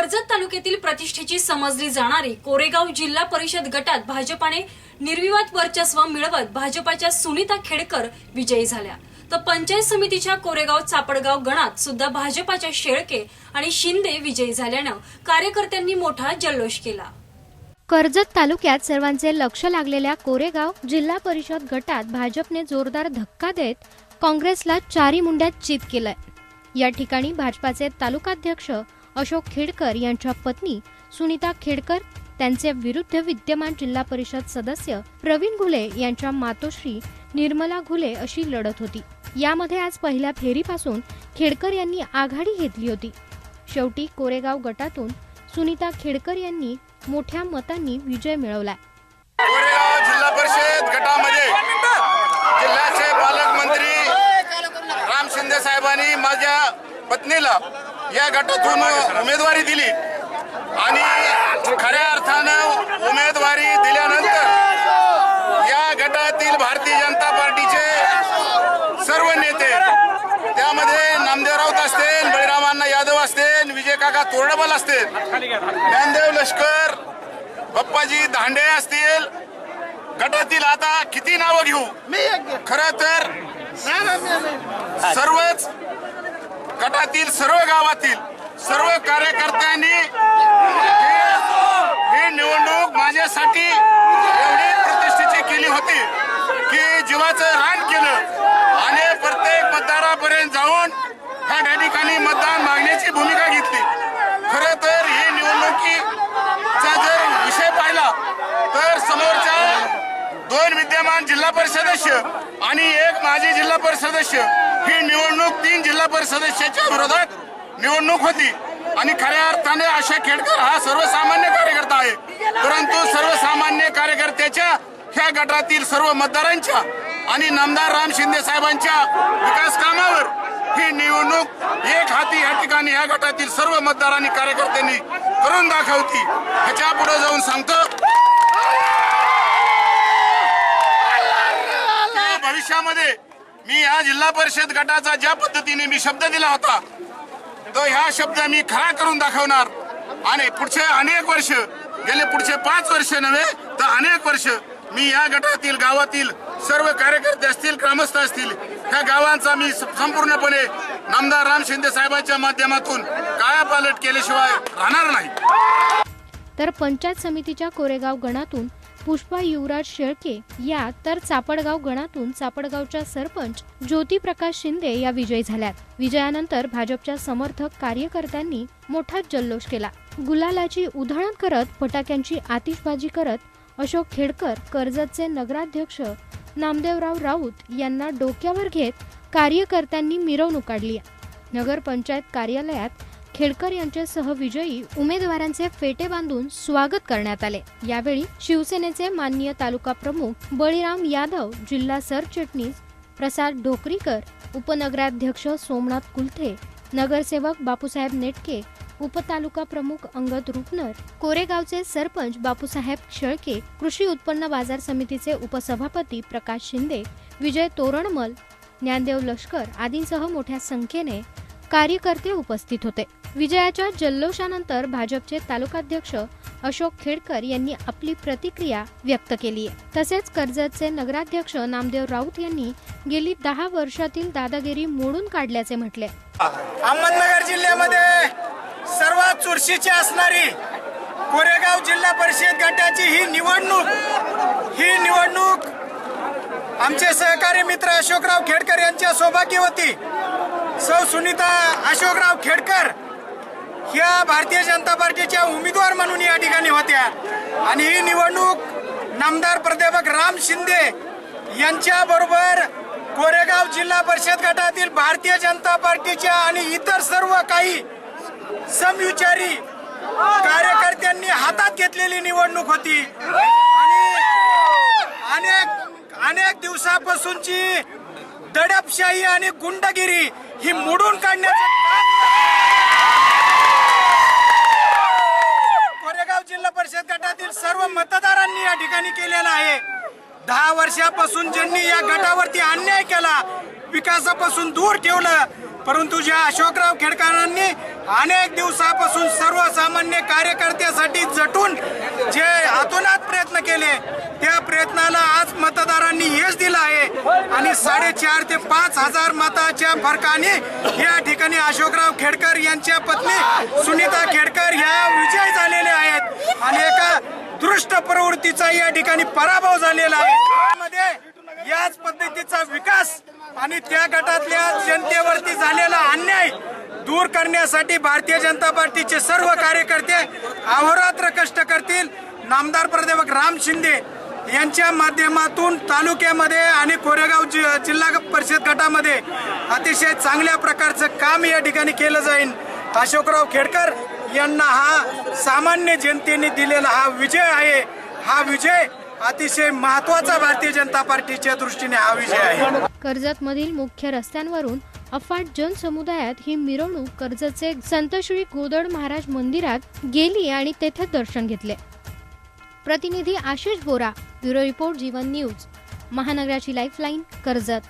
कर्जत तालुक्यातील प्रतिष्ठेची समजली जाणारी कोरेगाव जिल्हा परिषद गटात भाजपाने निर्विवाद वर्चस्व मिळवत भाजपाच्या सुनीता खेडकर विजयी झाल्या. तर पंचायत समितीच्या कोरेगाव चापडगाव गणात सुद्धा भाजपाच्या शेळके आणि शिंदे विजयी झाल्यानं कार्यकर्त्यांनी मोठा जल्लोष केला. कर्जत तालुक्यात सर्वांचे लक्ष लागलेल्या कोरेगाव जिल्हा परिषद गटात भाजपने जोरदार धक्का देत काँग्रेसला चारी मुंड्यात चित केलंय. या ठिकाणी भाजपाचे तालुकाध्यक्ष अशोक खेडकर यांच्या पत्नी सुनीता खेडकर त्यांचे विरुद्ध विद्यमान जिल्हा परिषद सदस्य प्रवीण घुले यांच्या मातोश्री निर्मला घुले अशी लढत होती. यामध्ये आज पहिल्या फेरीपासून खेडकर यांनी आघाडी घेतली होती. शेवटी कोरेगाव गटातून सुनीता खेडकर यांनी मोठ्या मतांनी विजय मिळवलाय कोरेगाव जिल्हा परिषद गटामध्ये जिल्ह्याचे पालकमंत्री राम शिंदे साहेबांनी माझ्या पत्नीला या गटातून उमेदवारी दिली. आणि खऱ्या अर्थानं उमेदवारी दिल्यानंतर या गटातील भारतीय जनता पार्टीचे सर्व नेते त्यामध्ये नामदेव राऊत असतील बळीरामांना यादव असतील विजय काका तोरडबल असतील ज्ञानदेव लष्कर बप्पाजी धांडे असतील. गटातील आता किती नावं घेऊ? खर तर सर्वच गटातील सर्व गावातील सर्व कार्यकर्त्यांनी हे- ही निवडणूक माझ्यासाठी एवढी प्रतिष्ठेची केली होती की जीवाचं रान केलं आणि प्रत्येक मतदारापर्यंत जाऊन ह्या ठिकाणी मतदान मागण्याची भूमिका घेतली. खरं तर ही निवडणुकीचा जर विषय पाहिला तर समोरच्या दोन विद्यमान जिल्हा परिषद सदस्य आणि एक माजी जिल्हा परिषद सदस्य ही निवडणूक तीन जिल्हा परिषद सदस्याच्या विरोधात निवडणूक होती. आणि खऱ्या अर्थाने आशा खेडकर हा सर्वसामान्य कार्यकर्ता आहे. परंतु सर्वसामान्य कार्यकर्त्याच्या ह्या गटातील सर्व मतदारांच्या आणि नामदार राम शिंदे साहेबांच्या विकास कामावर ही निवडणूक एक हाती या ठिकाणी या गटातील सर्व मतदार आणि कार्यकर्त्यांनी करून दाखवती. ह्याच्या पुढे जाऊन सांगतो. भविष्यामध्ये मी या जिल्हा परिषद गटाचा ज्या पद्धतीने मी शब्द दिला होता तो ह्या शब्द मी खरा करून दाखवणार. आणि पुढचे अनेक वर्ष गेले पुढचे पाच वर्ष नव्हे तर अनेक वर्ष मी या गटातील गावातील सर्व कार्यकर्ते असतील ग्रामस्थ असतील ह्या गावांचा मी संपूर्णपणे नामदार राम शिंदे साहेबांच्या माध्यमातून कायापालट केल्याशिवाय राहणार नाही. तर पंचायत समितीच्या कोरेगाव गणातून पुष्पा युवराज शेळके या तर चापडगाव गणातून चापडगावच्या सरपंच ज्योती प्रकाश शिंदे या विजयी झाल्यात. विजयानंतर भाजपच्या समर्थक कार्यकर्त्यांनी मोठा जल्लोष केला. गुलालाची उधळण करत फटाक्यांची आतिषबाजी करत अशोक खेडकर कर्जतचे नगराध्यक्ष नामदेवराव राऊत यांना डोक्यावर घेत कार्यकर्त्यांनी मिरवणूक काढली. नगर पंचायत कार्यालयात खेडकर यांच्यासह विजयी उमेदवारांचे फेटे बांधून स्वागत करण्यात आले. यावेळी शिवसेनेचे माननीय तालुका प्रमुख बळीराम यादव जिल्हा सरचिटणीस प्रसाद ढोकरीकर उपनगराध्यक्ष सोमनाथ कुलथे नगरसेवक बापूसाहेब नेटके उपतालुका प्रमुख अंगद रुपनर कोरेगावचे सरपंच बापूसाहेब शेळके कृषी उत्पन्न बाजार समितीचे उपसभापती प्रकाश शिंदे विजय तोरणमल ज्ञानदेव लष्कर आदींसह मोठ्या संख्येने कार्यकर्ते उपस्थित होते. विजयाच्या जल्लोषानंतर भाजपचे तालुकाध्यक्ष अशोक खेडकर यांनी आपली प्रतिक्रिया व्यक्त केली आहे. तसेच कर्जतचे नगराध्यक्ष नामदेव राऊत यांनी गेली दहा वर्षातील दादागिरी मोडून काढल्याचे म्हटले अहमदनगर जिल्ह्यामध्ये सर्वात चुरशीची असणारी कोरेगाव जिल्हा परिषद गटाची ही निवडणूक ही निवडणूक आमचे सहकारी मित्र अशोकराव खेडकर यांच्या सौभाग्यवती सौ सुनीता अशोकराव खेडकर ह्या भारतीय जनता पार्टीच्या उमेदवार म्हणून या ठिकाणी होत्या. आणि ही निवडणूक नामदार प्राध्यापक राम शिंदे यांच्या बरोबर कोरेगाव जिल्हा परिषद गटातील भारतीय जनता पार्टीच्या आणि इतर सर्व काही समविचारी कार्यकर्त्यांनी हातात घेतलेली निवडणूक होती. आणि अनेक अनेक दिवसापासूनची दडपशाही आणि गुंडगिरी ही मोडून काढण्याचं काम कोरेगाव जिल्हा परिषद गटातील सर्व मतदारांनी या ठिकाणी केलेला आहे. दहा वर्षापासून ज्यांनी या गटावरती अन्याय केला विकासापासून दूर ठेवलं परंतु ज्या अशोकराव खेडकरांनी अनेक दिवसापासून सर्वसामान्य कार्यकर्त्यासाठी जटून जे अतोनात प्रयत्न केले त्या प्रयत्नाला आज मतदारांनी यश दिलं आहे. आणि साडेचार ते पाच हजार मताच्या फरकाने या ठिकाणी अशोकराव खेडकर यांच्या पत्नी सुनीता खेडकर ह्या विजय झालेल्या आहेत. आणि एका दुष्ट प्रवृत्तीचा या ठिकाणी पराभव झालेला आहे. याच पद्धतीचा विकास आणि त्या गटातल्या जनतेवरती झालेला अन्याय दूर करण्यासाठी भारतीय जनता पार्टीचे सर्व कार्यकर्ते अहोरात्र कष्ट करतील. नामदार प्राध्यापक राम शिंदे यांच्या माध्यमातून तालुक्यामध्ये आणि कोरेगाव जि जिल्हा परिषद गटामध्ये अतिशय चांगल्या प्रकारचं काम या ठिकाणी केलं जाईल अशोकराव खेडकर यांना हा सामान्य जनतेने दिलेला हा विजय आहे. हा विजय अतिशय महत्त्वाचा भारतीय जनता पार्टीच्या दृष्टीने हा विजय आहे. कर्जत मधील मुख्य रस्त्यांवरून अफाट जनसमुदायात ही मिरवणूक कर्जतचे संत श्री गोदड महाराज मंदिरात गेली आणि तेथे दर्शन घेतले. प्रतिनिधी Ashish Bora bureau report Jeevan news. महानगराची lifeline Karjat.